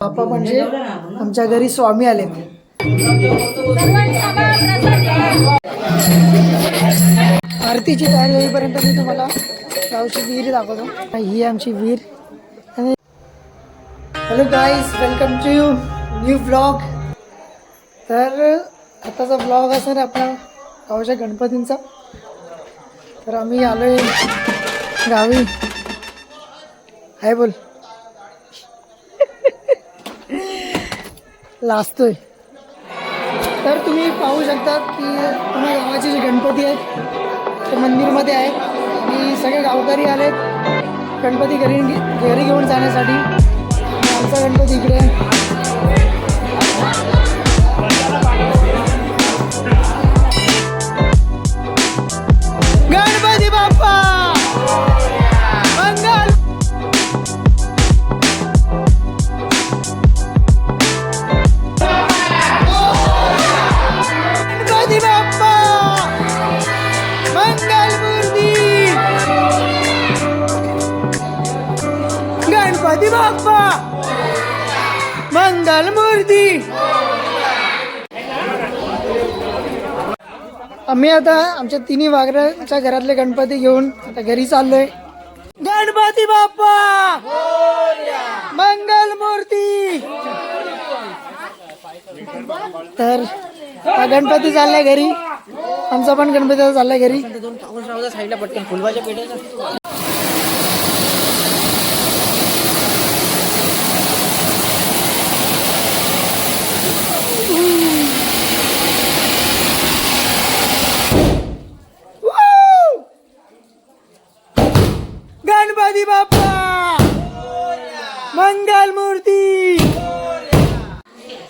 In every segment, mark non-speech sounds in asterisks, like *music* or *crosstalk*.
बाप्पा म्हणजे आमच्या घरी स्वामी आलेत आरतीची तयारी होईपर्यंत मी तुम्हाला गावची विहीर दाखवतो. ही आमची विहीर. आणि hello guys welcome to new blog तर आताचा ब्लॉग असणार आहे आपला गावच्या गणपतींचा. तर आम्ही आलोय गावी. हाय बोल. लाजतोय. तर तुम्ही पाहू शकता की पुन्हा गावाचे जे गणपती आहेत ते मंदिरमध्ये आहेत आणि सगळे गावकरी आलेत. गणपती घरी घरी घेऊन जाण्यासाठी. आमचा गणपती इकडे गणपती बाप्पा. मंगल मूर्ती. आम्ही आता आमच्या तिन्ही वाघराच्या घरातले गणपती घेऊन आता घरी चाललोय. गणपती बाप्पा. मंगल मूर्ती. तर हा गणपती चाललाय घरी. आमचा पण गणपती चाललाय घरी. साईडला पटकन फुलबाच्या पेट्या गणपती बाप्पा! मंगल मूर्ती!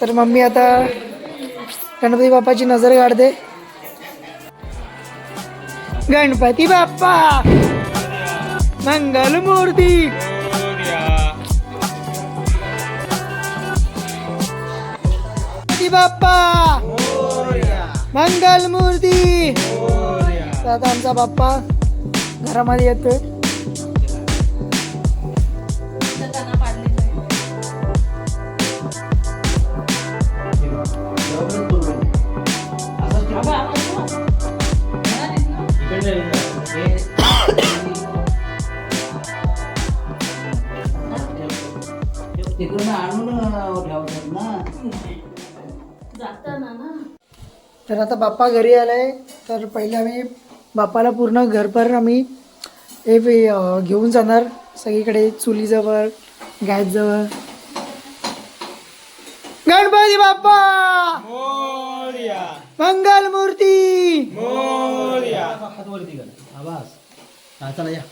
तर मम्मी आता गणपती बाप्पाची नजर काढते. गणपती बाप्पा! मंगल मूर्ती! बाप्पा! मंगल मूर्ती! तर आमचा बाप्पा घरामध्ये येतोय. तर आता बाप्पा घरी आलाय. तर पहिले आम्ही बाप्पाला पूर्ण घरभर आम्ही हे घेऊन जाणार. सगळीकडे चुलीजवळ गॅसजवळ. गणपती बाप्पा! मंगल मूर्ती हात वरती कर आवाज. चला या.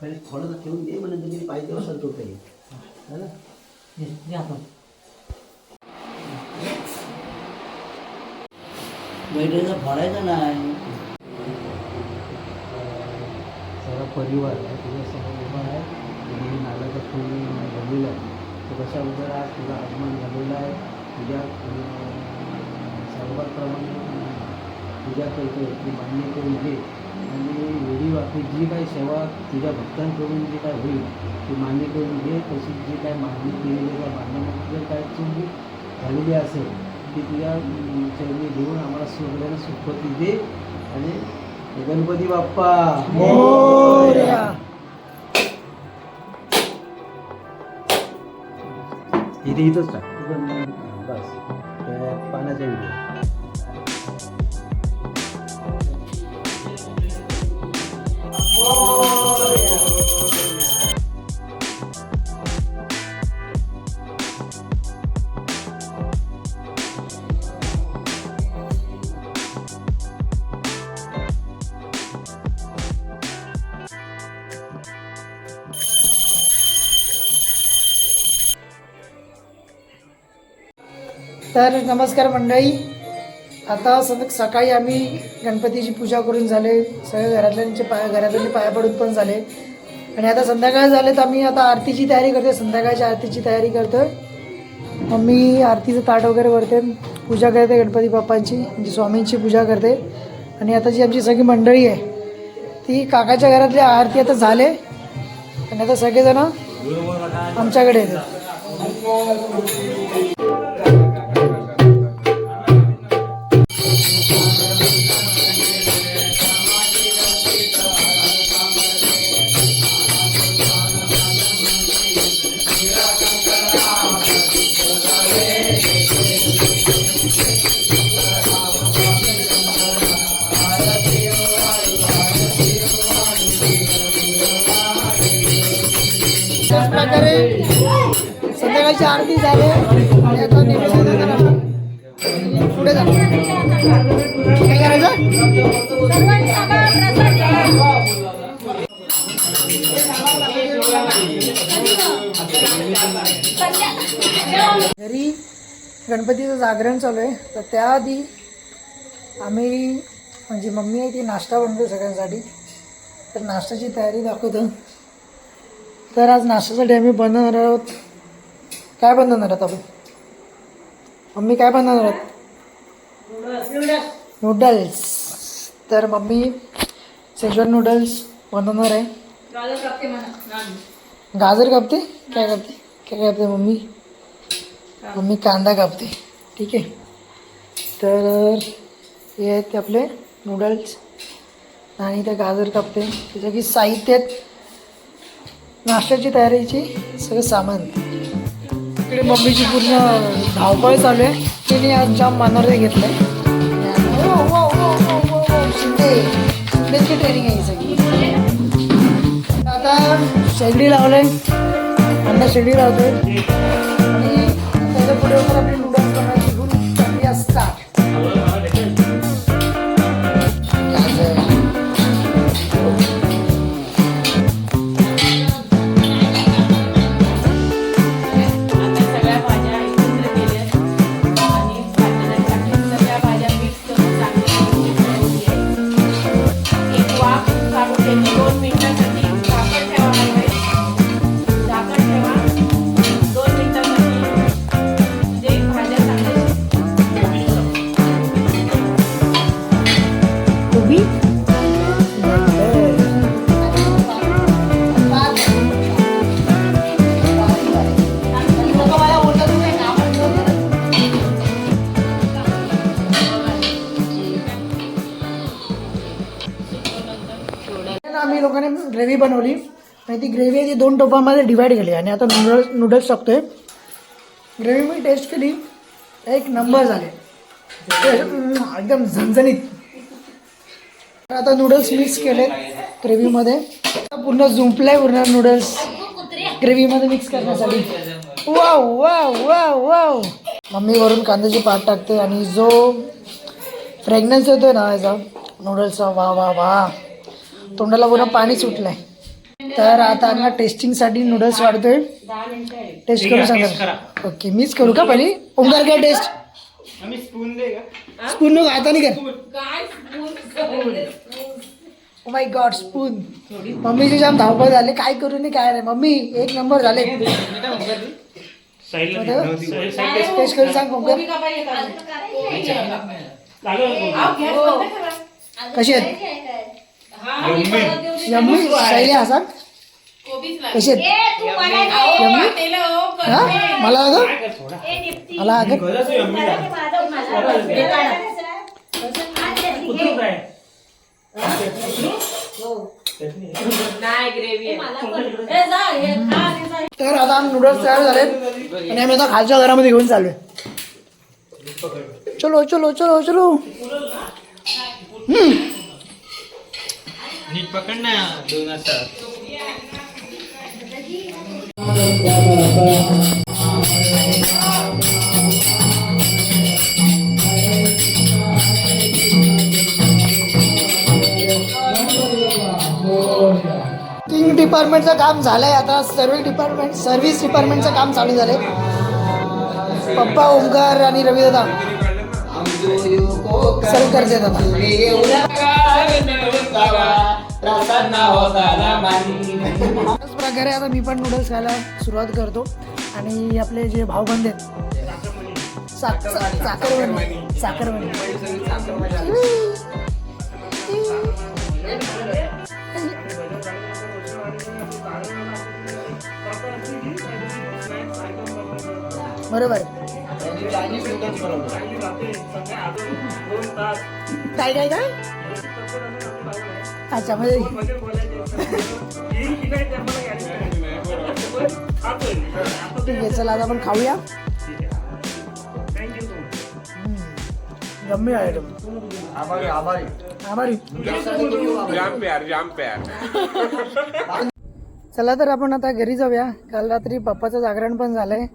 पहिले थोडं ठेवून दे म्हणजे तुम्ही पाहिजे असेल तो काही बैठकीचा फोडायचा नाही सगळा परिवार आहे तुझ्यासमोर उभा आहे आणि नाल्याचा फुल झालेला आहे तर कशा अगोदर आज तुझा आगमन झालेला आहे तुझ्या सर्वांप्रमाणे तुझ्या करतो ती मान्य करून घे. आणि वेळी आपली जी काही सेवा तुझ्या भक्तांकडून जी काय होईल ती मान्य करून घे. तशी जी काय मागणी केलेली त्या मागण्यामध्ये जर काय चूक झालेली असेल ती तुझ्या चरणी घेऊन आम्हाला सुखल्यानं सुखपती दे. आणि गणपती बाप्पा. मोरया. इथे इथंच टाक. बस. त्या पाण्याचा व्हिडिओ तर नमस्कार मंडळी. आता सद सकाळी आम्ही गणपतीची पूजा करून झाले. सगळ्या घरातल्यांचे पाया घरातल्यांचे पाया पडून पण झाले. आणि आता संध्याकाळ झाले तर आम्ही आता आरतीची तयारी करतोय. संध्याकाळच्या आरतीची तयारी करतोय. मम्मी आरतीचं ताट वगैरे करते पूजा करते गणपती बाप्पांची म्हणजे स्वामींची पूजा करते. आणि आता जी आमची सगळी मंडळी आहे ती काकाच्या घरातली आरती आता झाले. आणि आता सगळेजण आमच्याकडे येतात. प्रकारे संध्याकाळची आरती झाली. आणि आता निवेदन पुढे जाऊ काय करायचं? घरी गणपतीचं जागरण चालू आहे. तर त्याआधी आम्ही म्हणजे मम्मी आहे ती नाश्ता बनतो सगळ्यांसाठी. तर नाश्त्याची तयारी दाखवतो. तर आज नाश्त्यासाठी आम्ही बनवणार आहोत. काय बनवणार आहोत आपण? मम्मी काय बनवणार आहोत? नूडल्स तर मम्मी शेजवान नूडल्स बनवणार आहे. गाजर कापते? काय कापते? काय कापते मम्मी? मम्मी कांदा कापते. ठीक आहे. तर हे आहेत ते आपले नूडल्स आणि ते गाजर कापते. त्याचं की साहित्य आहेत. नाश्त्याची तयारीची सगळं सामान. इकडे मम्मीची पूर्ण धावपळ चालू आहे. तिने आज जाम मानवरे घेतलं हो, हो, हो, आहे शिंदेची ट्रेनिंग आहे सगळी. आता शेगडी लावलंय. अण्णा शेगडी लावतोय. आणि त्याच्या पुढे वगैरे आपली आम्ही लोकांनी ग्रेव्ही बनवली. आणि ती ग्रेव्ही आहे ती दोन टोपामध्ये डिवाईड केली. आणि आता नूडल्स नूडल्स आहे ग्रेव्ही मी टेस्ट केली. एक नंबर झाले. एकदम झणझणीत. तर आता नूडल्स मिक्स केले ग्रेव्हीमध्ये. पूर्ण पूर्ण आहे पूर्ण नूडल्स ग्रेव्हीमध्ये मिक्स करण्यासाठी. Wow wow wow wow mummy वरून कांद्याची पात टाकते आणि जो फ्रेग्नन्स येतोय ना याचा नूडल्सचा वा वा वा. तोंडाला पूर्ण पाणी सुटलंय. तर आता आम्हाला टेस्टिंगसाठी नूडल्स वाढतोय. टेस्ट करू सांगा. ओके मीच करू का पहिले? ओंकार काय टेस्ट स्पून नको हाताने कर ओ माय गॉड स्पून मम्मीची जाम धावपळ झाले. काय करू नाही काय नाही. मम्मी एक नंबर झाले. टेस्ट करून सांग ओंकार. कशी आहेत? यम्मी. शैली सांग कशी आहेत? यम्मी. हा? मला अगं? मला अगं? नाही ग्रेव्ही तर आता नूडल्स तयार झाले आणि आम्ही आता खालच्या घरामध्ये घेऊन चाललोय. चलो चलो चलो चलो. हम्म. नीट पकड ना दोन किंग डिपार्टमेंटचं काम झालंय आता सर्व डिपार्टमेंट सर्व्हिस डिपार्टमेंटचं काम चालू झालंय. पप्पा ओंकार आणि रवी दादा सर्व मनी त्याच प्रकारे आता मी पण नूडल्स खायला सुरुवात करतो. आणि आपले जे भाऊबंद आहेत साखरवणी साखरवणी. बरोबर. काय काय काय? अच्छा म्हणजे ठीक आहे चला आता आपण खाऊया. गम्मी आहे तो. आभारी. जाम प्यार जाम प्यार. *laughs* चला तर आपण आता घरी जाऊया. काल रात्री बाप्पाचं जागरण पण झालंय.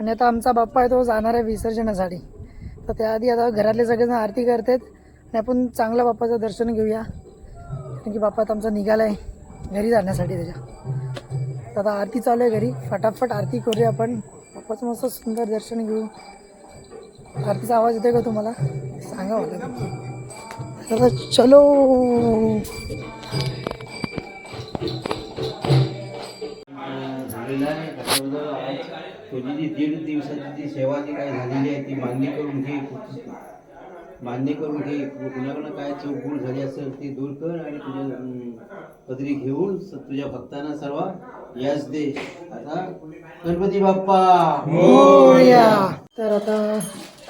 आणि आता आमचा बाप्पा आहे तो जाणार आहे विसर्जनासाठी. तर त्याआधी आता घरातले सगळेजण आरती करतात. आणि आपण चांगल्या बाप्पाचं दर्शन घेऊया. कारण की बाप्पा आता आमचा निघालाय घरी जाण्यासाठी त्याच्या. तर आता आरती चालू आहे घरी. फटाफट आरती करूया आपण. बाप्पाचं मस्त सुंदर दर्शन घेऊ. आरतीचा आवाज येतोय का तुम्हाला? सांगा मला. आता चलो. त्याच्याबद्दल आज तुझी जी दीड दिवसाची जी सेवा जी काही झालेली आहे ती मान्य करून घे. मान्य करून घे. कुणाकडनं काय चूक भूल झाली असेल ती दूर कर आणि तुझ्या पदरी घेऊन तुझ्या भक्तांना सर्व यश दे. आता गणपती बाप्पा. मोरया तर आता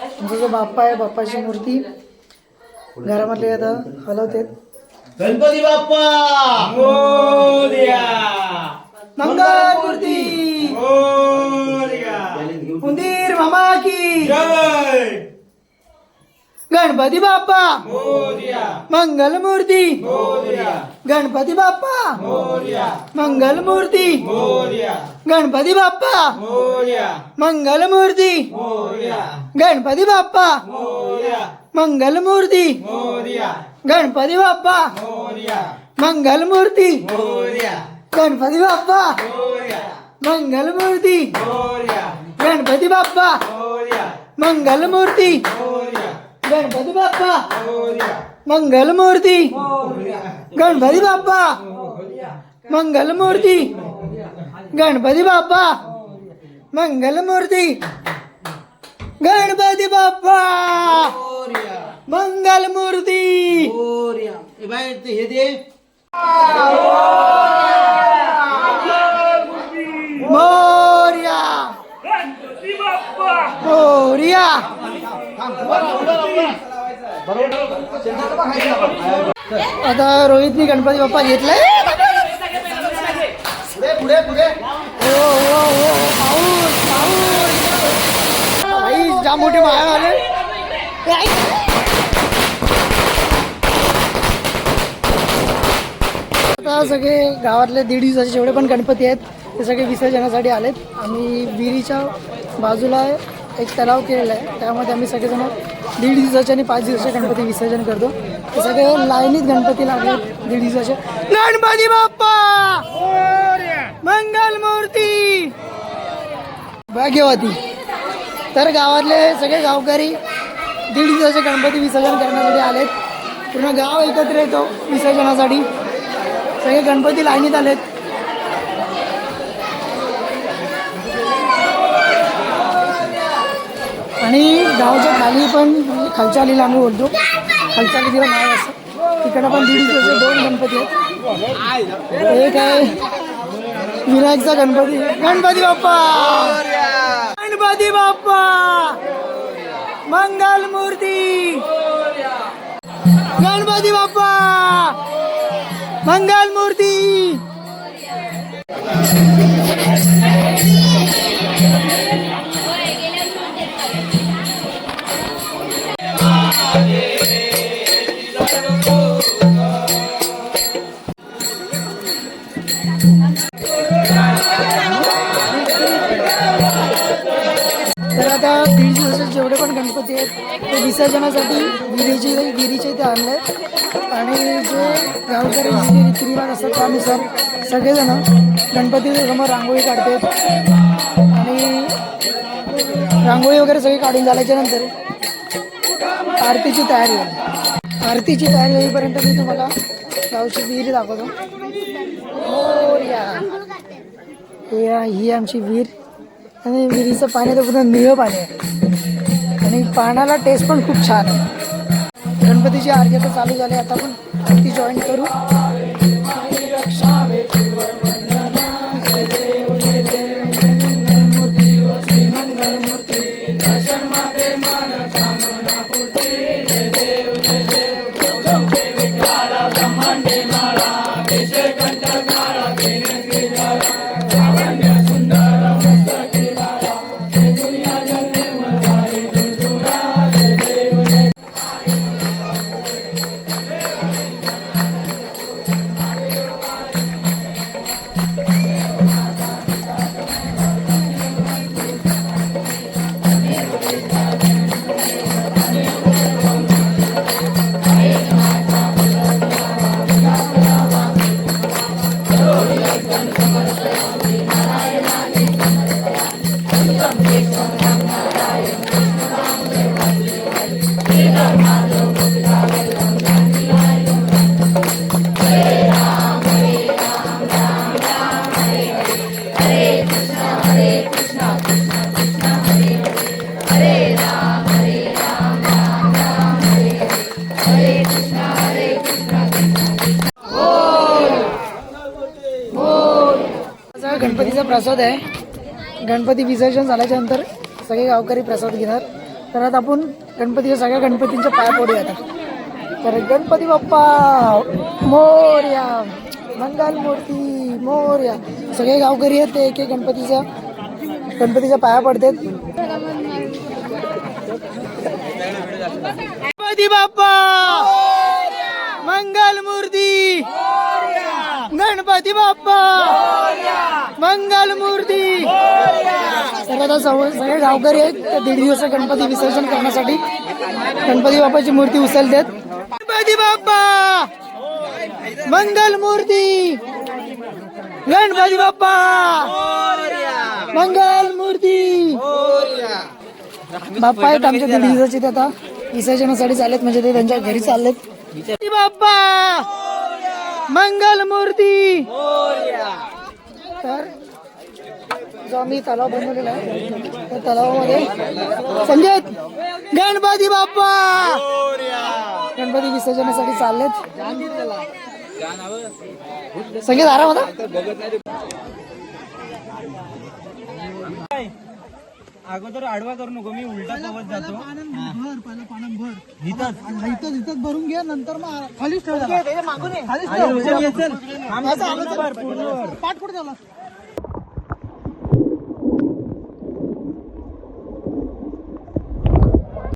आमचा जो बाप्पा आहे बाप्पाची मूर्ती घरामधले आता हलवते गणपती बाप्पा. मंगलमूर्ती उंदीर मामा की गणपती बाप्पा मंगलमूर्ती गणपती बाप्पा मंगलमूर्ती गणपती बाप्पा मंगलमूर्ती गणपती बाप्पा मंगलमूर्ती गणपती बाप्पा मंगलमूर्ती गणपती बाप्पा. मंगलमूर्ती. गणपती बाप्पा. मंगलमूर्ती. गणपती बाप्पा. मंगलमूर्ती. गणपती बाप्पा. मंगलमूर्ती. गणपती बाप्पा. मंगलमूर्ती. गणपती बाप्पा. मंगलमूर्ती. हे दे. आता रोहित गणपती बाप्पा घेतले पुढे पुढे ज्या मोठे माया आले. आता सगळे गावातले दीड दिवसाचे जेवढे पण गणपती आहेत ते सगळे विसर्जनासाठी आलेत. आम्ही विहिरीच्या बाजूला एक तलाव केलेला आहे. त्यामध्ये आम्ही सगळेजण दीड दिवसाचे आणि पाच दिवसाचे गणपती विसर्जन करतो. ते सगळे लाईनीत गणपती लागले दीड दिवसाचे. गणपती बाप्पा! मंगल मूर्ती! भाग्यवती तर गावातले सगळे गावकरी दीड दिवसाचे गणपती विसर्जन करण्यासाठी आलेत. पूर्ण गाव एकत्र येतो विसर्जनासाठी. सगळे गणपती लाईनीत आलेत. आणि गावच्या खाली पण खालच्या आलीला आम्ही बोलतो. खालच्या आली नाव असं. तिकडं पण दीड दिवसाचे दोन गणपती आहेत. एक आहे विनायकचा गणपती. गणपती बाप्पा! गणपती बाप्पा! मंगल मूर्ती! गणपती बाप्पा! मंगल मूर्ति Oh, yeah. आहेत ते विसर्जनासाठी विहिरीचे विहिरीचे ते आणले. आणि जे गावकरी जे रीतिरिवाज असतात त्यानुसार सगळेजण गणपतीच्या समोर रांगोळी काढतात. आणि रांगोळी वगैरे सगळी काढून झाल्याच्यानंतर आरतीची तयारी होईल आरतीची तयारी होईपर्यंत मी तुम्हाला गावची विहीर दाखवतो. या. ही आमची विहीर. आणि विहिरीचं पाणी तर पूर्ण निळं पाणी आहे. आणि पाण्याला टेस्ट पण खूप छान आहे. गणपतीची आरती चालू झाली आता आपण ती जॉईन करू. प्रसाद आहे. गणपती विसर्जन झाल्याच्यानंतर सगळे गावकरी प्रसाद घेणार. तर आता आपण गणपतीच्या सगळ्या गणपतींच्या पाया पडूया आता. तर गणपती बाप्पा मोर्या मंगल मूर्ती मोर्या. सगळे गावकरी आहेत ते एक एक गणपतीच्या गणपतीच्या पाया पडतात. गणपती बाप्पा! मंगल मूर्ती. गणपती बाप्पा. मंगल मूर्ती. तर आता सव- सगळे गावकरी आहेत. त्या दीड दिवस गणपती विसर्जन करण्यासाठी गणपती बाप्पाची मूर्ती उचलतात. गणपती बाप्पा. मंगल मूर्ती. गणपती बाप्पा. मंगल मूर्ती. बाप्पा आहेत आमच्या दीड दिवसाची ते आता. विसर्जनासाठी चालत म्हणजे ते त्यांच्या घरी चाललेत. बाप्पा! मंगल मूर्ती! तर जो आम्ही तलाव बनवलेला आहे त्या तलावामध्ये संजय गणपती बाप्पा! गणपती विसर्जनासाठी चाललेत. संगीत आराम होता अगोदर आडवा करू नको मी उलटा पवत जातो. भर पहिला पाण्यात भर. इथं इथं इथं भरून घे नंतर मग खालीच ठेव त्याला. ठेव. भर. पाठ कुठे झाला